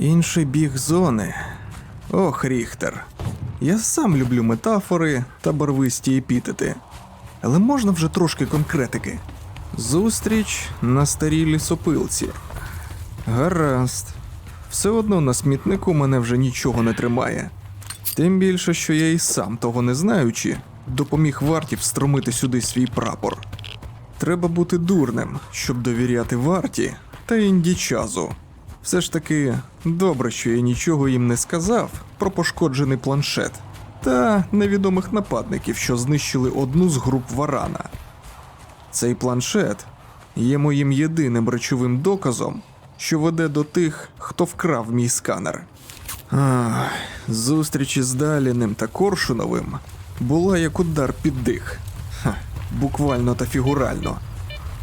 Інший біг зони. Ох, Ріхтер. Я сам люблю метафори та барвисті епітети. Але можна вже трошки конкретики. Зустріч на старій лісопилці. Гаразд. Все одно на смітнику мене вже нічого не тримає. Тим більше, що я і сам, того не знаючи, допоміг варті встромити сюди свій прапор. Треба бути дурним, щоб довіряти варті та індічазу. Все ж таки, добре, що я нічого їм не сказав про пошкоджений планшет та невідомих нападників, що знищили одну з груп варана. Цей планшет є моїм єдиним речовим доказом, що веде до тих, хто вкрав мій сканер. Ах, зустріч із Даліним та Коршуновим була як удар під дих. Ха, буквально та фігурально.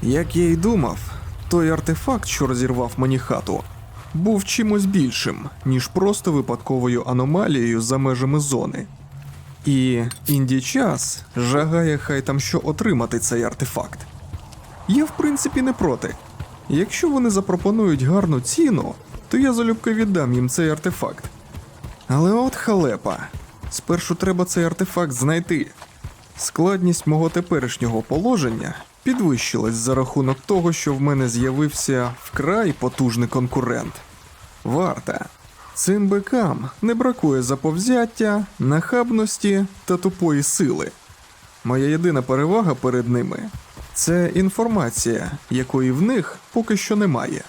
Як я й думав, той артефакт, що розірвав мені хату, був чимось більшим, ніж просто випадковою аномалією за межами зони. І інді час жагає хай там що отримати цей артефакт. Я в принципі не проти. Якщо вони запропонують гарну ціну, то я залюбки віддам їм цей артефакт. Але от халепа. Спершу треба цей артефакт знайти. Складність мого теперішнього положення підвищилась за рахунок того, що в мене з'явився вкрай потужний конкурент. Варта. Цим бикам не бракує заповзяття, нахабності та тупої сили. Моя єдина перевага перед ними це інформація, якої в них поки що немає.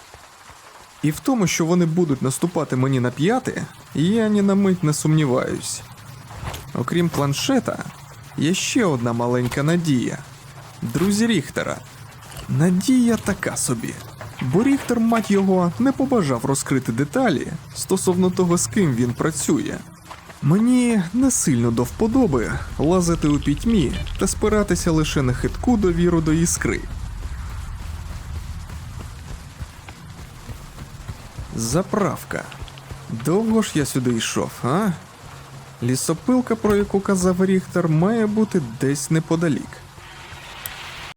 І в тому, що вони будуть наступати мені на п'яти, я ні на мить не сумніваюсь. Окрім планшета, є ще одна маленька надія. Друзі Ріхтера. Надія така собі. Бо Ріхтер, мать його, не побажав розкрити деталі стосовно того, з ким він працює. Мені не сильно до вподоби лазити у пітьмі та спиратися лише на хитку довіру до іскри. Заправка. Довго ж я сюди йшов, а? Лісопилка, про яку казав Ріхтер, має бути десь неподалік.